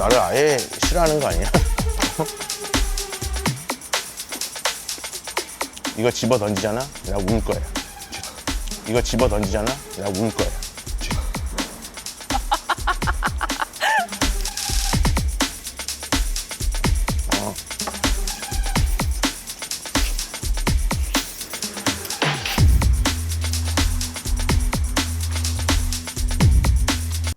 나를 아예 싫어하는 거 아니야? 이거 집어 던지잖아? 내가 울 거야. 이거 집어 던지잖아? 내가 울 거야. 어.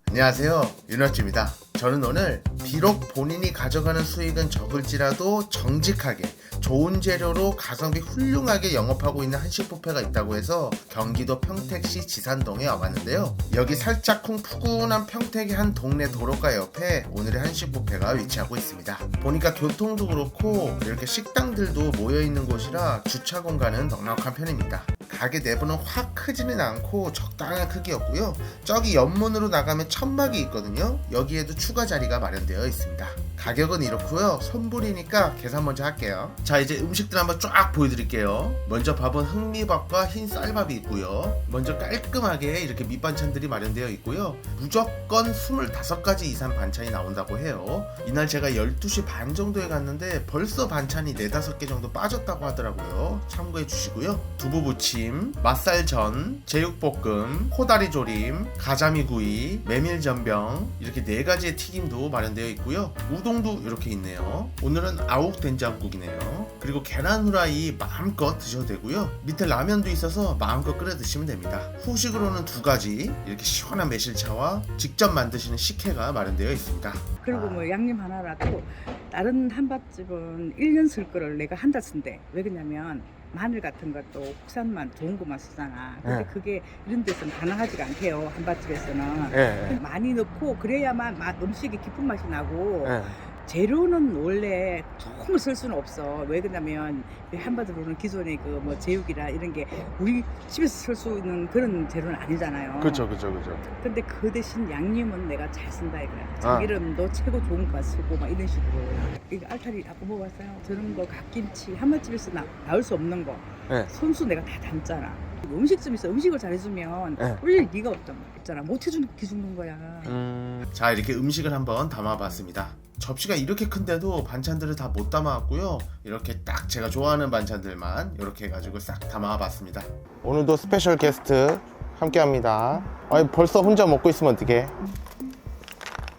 안녕하세요 윤호주입니다 저는 오늘 비록 본인이 가져가는 수익은 적을지라도 정직하게 좋은 재료로 가성비 훌륭하게 영업하고 있는 한식 뷔페가 있다고 해서 경기도 평택시 지산동에 와봤는데요. 여기 살짝쿵 푸근한 평택의 한 동네 도로가 옆에 오늘의 한식 뷔페가 위치하고 있습니다. 보니까 교통도 그렇고 이렇게 식당들도 모여있는 곳이라 주차 공간은 넉넉한 편입니다 가게 내부는 확 크지는 않고 적당한 크기였고요. 저기 옆문으로 나가면 천막이 있거든요. 여기에도 추가 자리가 마련되어 있습니다. 가격은 이렇고요. 선불이니까 계산 먼저 할게요. 자 이제 음식들 한번 쫙 보여드릴게요. 먼저 밥은 흑미밥과 흰 쌀밥이 있고요. 먼저 깔끔하게 이렇게 밑반찬들이 마련되어 있고요. 무조건 25가지 이상 반찬이 나온다고 해요. 이날 제가 12시 반 정도에 갔는데 벌써 반찬이 4, 5개 정도 빠졌다고 하더라고요. 참고해 주시고요. 두부부 침, 맛살전, 제육볶음, 코다리 조림, 가자미 구이, 메밀전병 이렇게 네 가지의 튀김도 마련되어 있고요. 우동도 이렇게 있네요. 오늘은 아욱 된장국이네요. 그리고 계란 후라이 마음껏 드셔도 되고요. 밑에 라면도 있어서 마음껏 끓여 드시면 됩니다. 후식으로는 두 가지 이렇게 시원한 매실차와 직접 만드시는 식혜가 마련되어 있습니다. 그리고 뭐 양념 하나라도 다른 한밥집은 1년 쓸 거를 내가 한 달 쓴대. 왜 그러냐면 마늘 같은 것도 국산만 좋은 것만 쓰잖아. 근데 네. 그게 이런 데서는 가능하지가 않대요. 한밥집에서는. 예, 많이 넣고 그래야만 맛, 음식이 깊은 맛이 나고 예. 재료는 원래 조금을 쓸 수는 없어. 왜 그러냐면 이 한바들로는 기존의 그 뭐 제육이라 이런 게 우리 집에서 쓸 수 있는 그런 재료는 아니잖아요. 그렇죠, 그렇죠, 그렇죠. 근데 그 대신 양념은 내가 잘 쓴다 이거야. 아. 참기름도 최고 좋은 거 쓰고 막 이런 식으로. 이거 알타리 아까 먹어봤어요? 저런 거 갓김치 한맛집에서 나, 나올 수 없는 거. 네. 손수 내가 다 담잖아. 음식점에서 음식을 잘해주면 네. 없단 말이야. 있잖아. 못 해주는 게 죽는 거야. 음, 자 이렇게 음식을 한번 담아봤습니다. 접시가 이렇게 큰데도 반찬들을 다 못 담아왔고요. 이렇게 딱 제가 좋아하는 반찬들만 이렇게 해가지고 싹 담아봤습니다. 오늘도 스페셜 게스트 함께 합니다. 아니, 벌써 혼자 먹고 있으면 어떡해.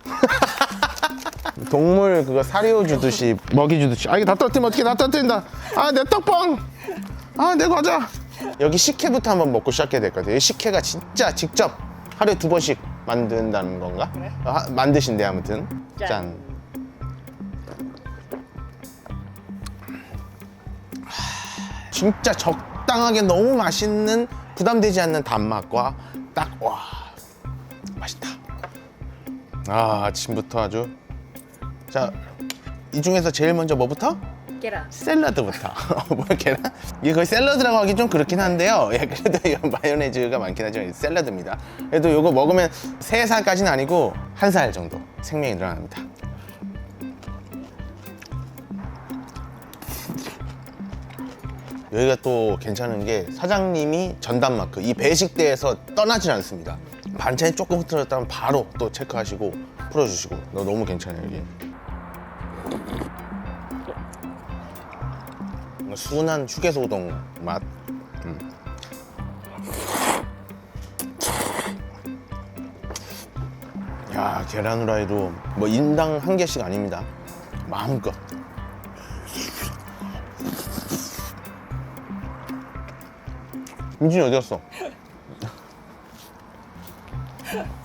동물 그거 사료 주듯이 먹이 주듯이 아 이게 다 떨어뜨리면 어떻게 다 떨어뜨린다 아 내 떡빵 아 내 과자 여기 식혜부터 한번 먹고 시작해야 될 것 같아요 이 식혜가 진짜 직접 하루에 두 번씩 만든다는 건가? 아, 만드신대 아무튼 짠. 진짜 적당하게 너무 맛있는 부담되지 않는 단맛과 딱 와 맛있다 아 아침부터 아주 자이 중에서 제일 먼저 뭐부터? 계란. 샐러드부터 뭐 계란? 이게 거의 샐러드라고 하기 좀 그렇긴 한데요 예, 그래도 이거 마요네즈가 많긴 하지만 샐러드입니다 그래도 이거 먹으면 세살까지는 아니고 한 살 정도 생명이 늘어납니다 여기가 또 괜찮은 게 사장님이 전담 마크 이 배식대에서 떠나질 않습니다 반찬이 조금 흐트러졌다면 바로 또 체크하시고 풀어주시고 너 너무 괜찮아요 여기 순한 휴게소 우동 맛. 음. 야 계란 후라이도 뭐 인당 한 개씩 아닙니다. 마음껏. 민준이 어디 갔어?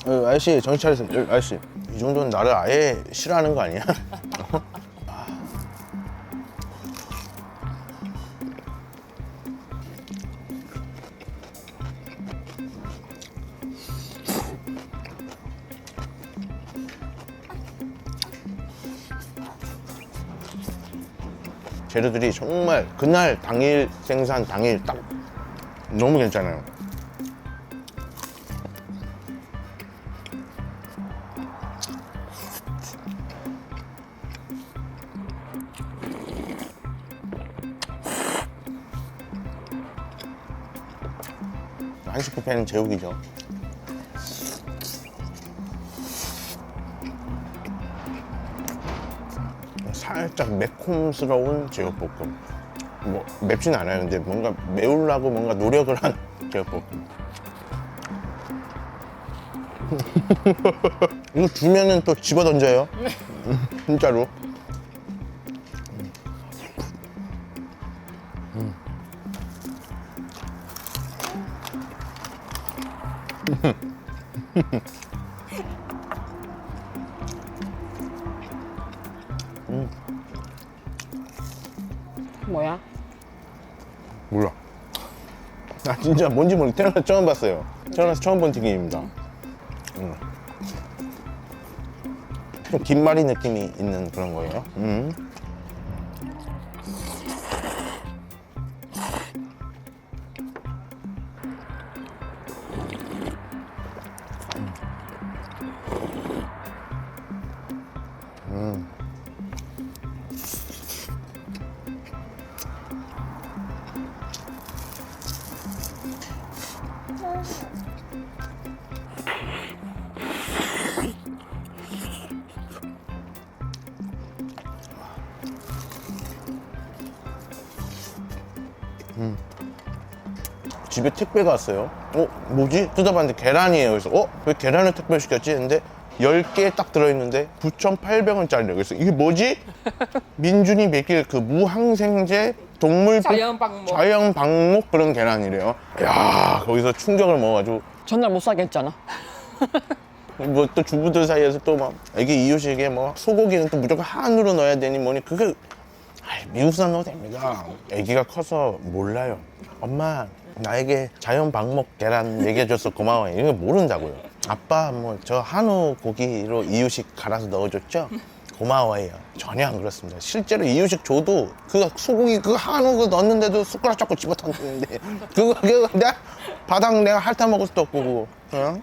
어, 아저씨 정신 차리세요. 여- 아저씨 이 정도는 나를 아예 싫어하는 거 아니야? 재료들이 정말 그날 당일 생산 당일 딱 너무 괜찮아요. 한식 뷔페는 제육이죠. 살짝 매콤스러운 제육볶음. 뭐 맵진 않아요. 근데 뭔가 매우려고 뭔가 노력을 한 제육볶음. 이거 주면은 또 집어 던져요. 진짜로. 뭐야? 몰라. 나 진짜 뭔지 모르 태어나서 처음 봤어요. 태어나서 처음 본 튀김입니다. 음. 좀 김말이 느낌이 있는 그런 거예요. 음. 집에 택배가 왔어요. 어, 뭐지? 뜯어봤는데 계란이에요. 그래서 어? 왜 계란을 택배 시켰지? 했는데 10개 딱 들어있는데 9,800원짜리래요. 그래서 이게 뭐지? 민준이 먹일 그 무항생제 동물 자연 방목. 자연 방목 그런 계란이래요. 야 거기서 충격을 먹어가지고 전날 못 사겠잖아. 뭐 또 주부들 사이에서 또 막 애기 이유식에 뭐 소고기는 또 무조건 한우로 넣어야 되니 뭐니 그게 미국산 넣어도 됩니다. 애기가 커서 몰라요. 엄마 나에게 자연 방목 계란 얘기해줘서 고마워요. 이거 모른다고요. 아빠 뭐 저 한우 고기로 이유식 갈아서 넣어줬죠? 고마워해요. 전혀 안 그렇습니다. 실제로 이유식 줘도 그 소고기 그 한우 그 넣었는데도 숟가락 잡고 집어던지는데 그거 그거 내가 바닥 내가 핥아 먹을 수도 없고 그거.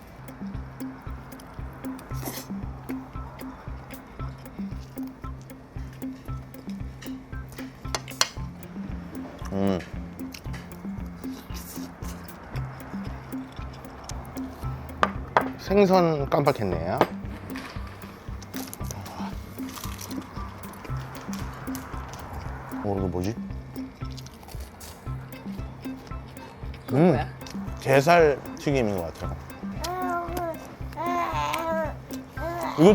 어? 생선 깜빡했네요. 어, 이거 뭐지? 음, 뭐야? 게살 튀김인 것 같아요.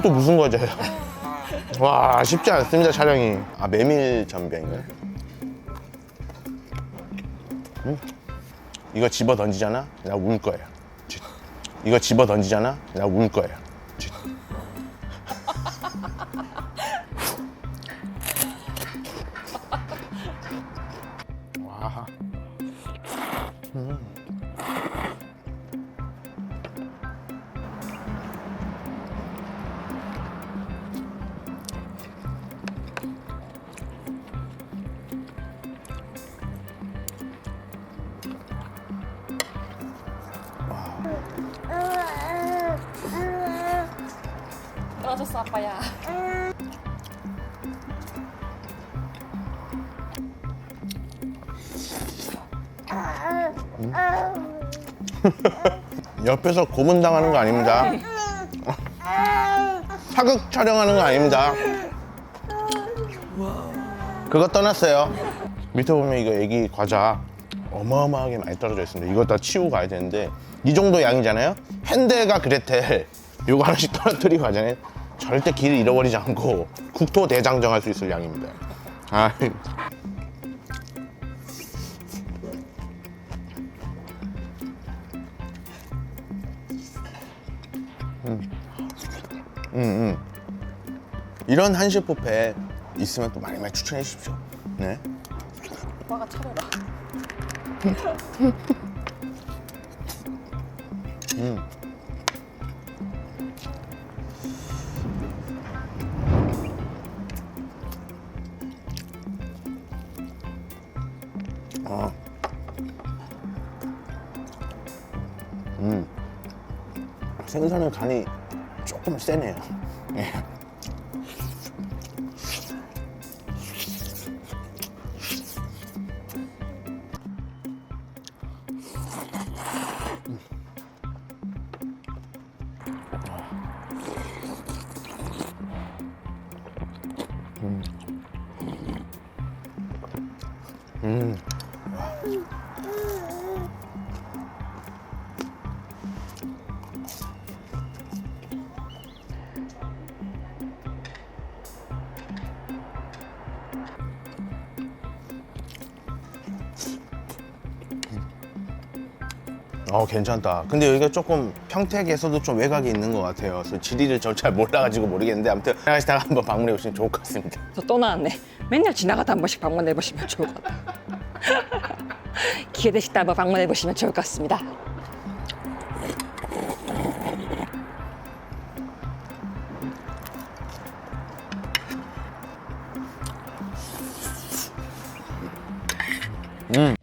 또 무슨 과자예요? 와, 쉽지 않습니다, 촬영이. 아, 메밀 전병이요? 음, 이거 집어 던지잖아? 나 울. 지- 이거 집어 던지잖아? 나 울 거예 떨어졌어 아빠야. 옆에서 고문당하는 거 아닙니다. 사극 촬영하는 거 아닙니다. 그거 떠났어요. 밑에 보면 이거 애기 과자 어마어마하게 많이 떨어져 있습니다. 이거 다 치우고 가야 되는데 이 정도 양이잖아요. 핸델과 그레텔 요거 하나씩 떨어뜨리고 가잖아요. 절대 길을 잃어버리지 않고 국토 대장정할 수 있을 양입니다. 아, 이런 한식 뷔페 있으면 또 많이 많이 추천해 주십시오. 네. 오빠가 차려라. 어. 생선의 간이 조금 세네요. 예. 어 괜찮다. 근데 여기가 조금 평택에서도 좀 외곽이 있는 것 같아요. 그래서 지리를 저잘 몰라가지고 모르겠는데 아무튼 나가시다가 한번 방문해 보시면 좋을 것 같습니다. 저 또 나왔네. 맨날 지나가다 한 번씩 방문해 보시면 좋을 것 같아요. 기회 되실 때 한번 방문해 보시면 좋을 것 같습니다. 아